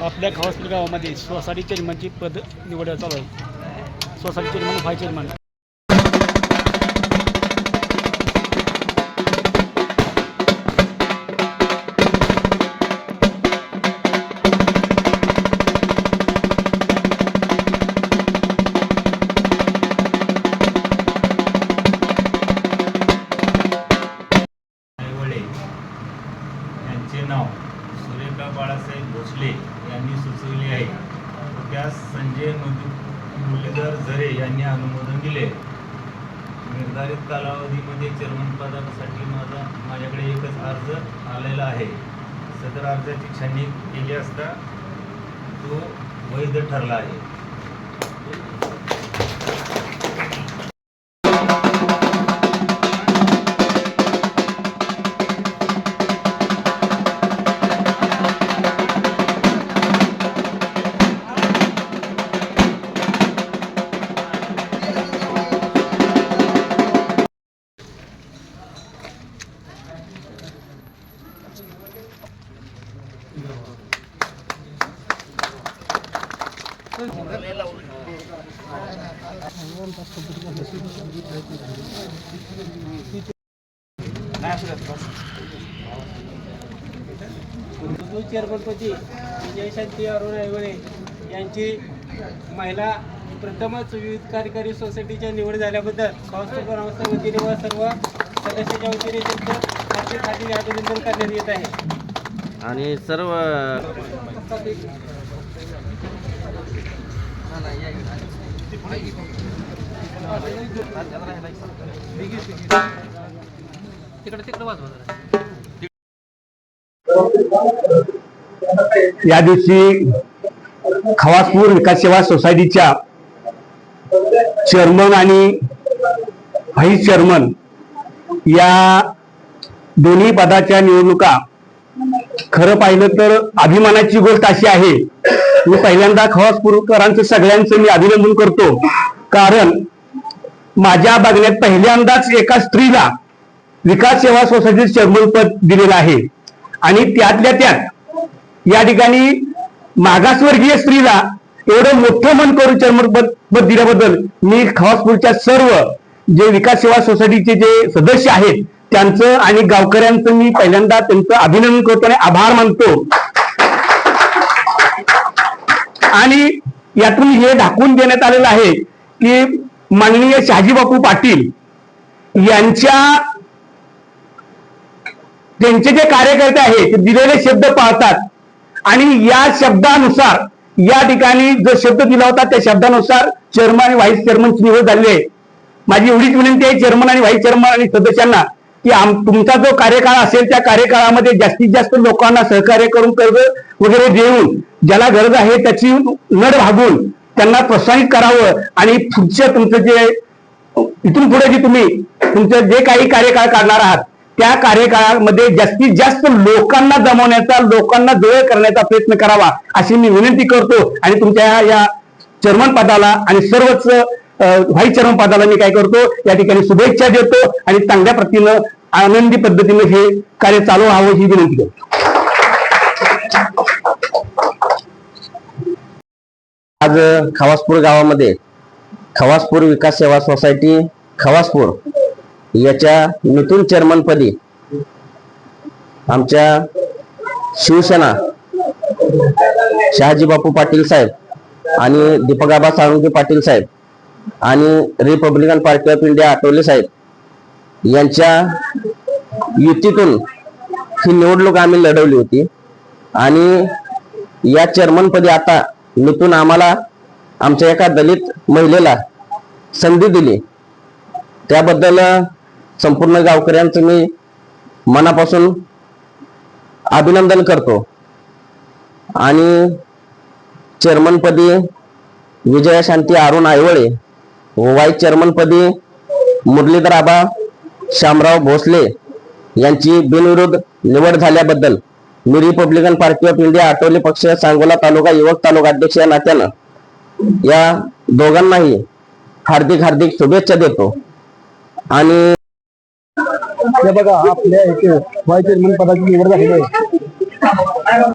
आपल्या खवासपूर गावामध्ये सोसायटी चेअरमनची पद निवड चालू आहे. Society chairman vice chairman. यांचे नाव बाळासाहेब भोसले यांनी सुचवले आहे. त्यास संजय मधु मुरलीधर झरे यांनी अनुमोदन दिले. निर्धारित कालावधीमध्ये चेअरमन पदासाठी माझा माझ्याकडे एकच अर्ज आलेला आहे. सदर अर्जाची छाननी केली असता तो वैध ठरला आहे. हिंदू चेअरमनपदी विजयशांती अरुण ऐवळे यांची महिला प्रथमच विविध कार्यकारी सोसायटीच्या निवड झाल्याबद्दल संस्था ग्रामस्थ वतीने व सर्व सदस्याच्या वतीने त्यांचं हार्दिक हार्दिक अभिनंदन करण्यात येत आहे. आणि सर्व या दिवशी खवासपूर विकास सेवा सोसायटीच्या चेअरमन आणि व्हाईस चेअरमन या दोन्ही पदाच्या निवडणुका खरं पाहिलं तर अभिमानाची गोष्ट अशी आहे मी पहिल्यांदा खवासपूरकरांचं सगळ्यांचं मी अभिनंदन करतो. कारण माझ्या बघण्यात पहिल्यांदाच एका स्त्रीला विकास सेवा सोसायटी चेअरमन पद दिलेलं आहे. आणि त्यातल्या त्यात या ठिकाणी मागासवर्गीय स्त्रीला एवढं मोठं मन करून चेअरमन पद पद दिल्याबद्दल मी खवासपूरच्या सर्व जे विकास सेवा सोसायटीचे जे सदस्य आहेत त्यांचं आणि गावकऱ्यांचं मी पहिल्यांदा त्यांचं अभिनंदन करतो आणि आभार मानतो. आणि यातून हे दाखवून देण्यात आलेलं आहे की माननीय शहाजीबापू पाटील यांच्या त्यांचे जे कार्यकर्ते आहेत ते दिलेले शब्द पाळतात. आणि या शब्दानुसार या ठिकाणी जो शब्द दिला होता त्या शब्दानुसार चेअरमन आणि व्हाईस चेअरमनची निवड झाली आहे. माझी एवढीच विनंती आहे चेअरमन आणि व्हाईस चेअरमन आणि सदस्यांना. की आम- तुमचा जो कार्यकाळ असेल त्या कार्यकाळामध्ये जास्तीत जास्त लोकांना सहकार्य करून कर्ज वगैरे देऊन ज्याला गरज आहे त्याची नड भागून त्यांना प्रोत्साहित करावं आणि पुढचं तुमचं जे इथून पुढे जे तुम्ही तुमचं जे काही कार्यकाळ काढणार आहात त्या कार्यकाळामध्ये जास्तीत जास्त लोकांना जमवण्याचा लोकांना जोळ करण्याचा प्रयत्न करावा अशी मी विनंती करतो. आणि तुमच्या या- या चेअरमन पदाला आणि सर्वच व्हाईस चेअरमन मी काय करतो या ठिकाणी शुभेच्छा देतो आणि चांगल्या प्रतीनं आनंदी पद्धतीनं हे कार्य चालू व्हावं ही विनंती करतो. आज खवासपूर गावामध्ये खवासपूर विकास सेवा सोसायटी खवासपूर याच्या नूतन चेअरमनपदी आमच्या शिवसेना शहाजी बापू पाटील साहेब आणि दीपकाबा साळुंके पाटील साहेब आणि Republican Party of India Athawale साहेब यांच्या युतीतून ही निवडणूक आम्ही लढवली होती. आणि या चेअरमनपदी आता मिथून आम्हाला आमच्या एका दलित महिलेला संधी दिली. त्याबद्दल संपूर्ण गावकऱ्यांचं मी मनापासून अभिनंदन करतो. आणि चेअरमनपदी विजयशांती अरुण आयवळे व्हाईस चेअरमनपदी मुरलीधर आबा शामराव भोसले यांची बिनविरोध निवड झाल्याबद्दल मी Republican Party of India Athawale पक्ष सांगोला तालुका युवक तालुका अध्यक्ष या नात्यानं या दोघांनाही हार्दिक हार्दिक शुभेच्छा देतो. आणि हे बघा आपल्या इथे व्हाईस चेअरमन पदाची निवड झाली आहे.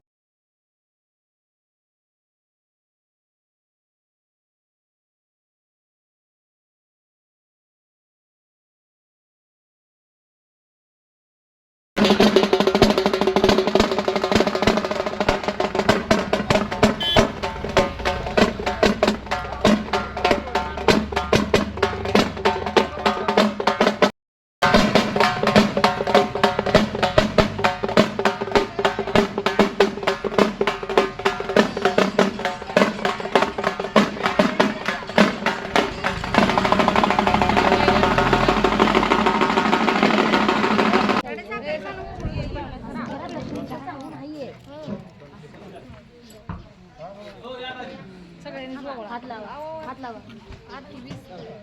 हात लावा हात लावा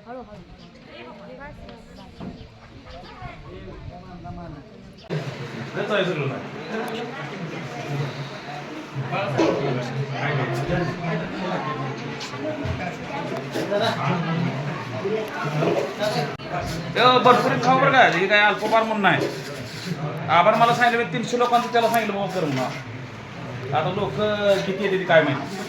हळू हळू भरपूर खाऊ बरं का हे काय अल्पपार म्हणून नाही आपण मला सांगितलं तीनशे लोकांचं त्याला सांगितलं बाबा कर म्हणून आता लोक किती येते काय माहिती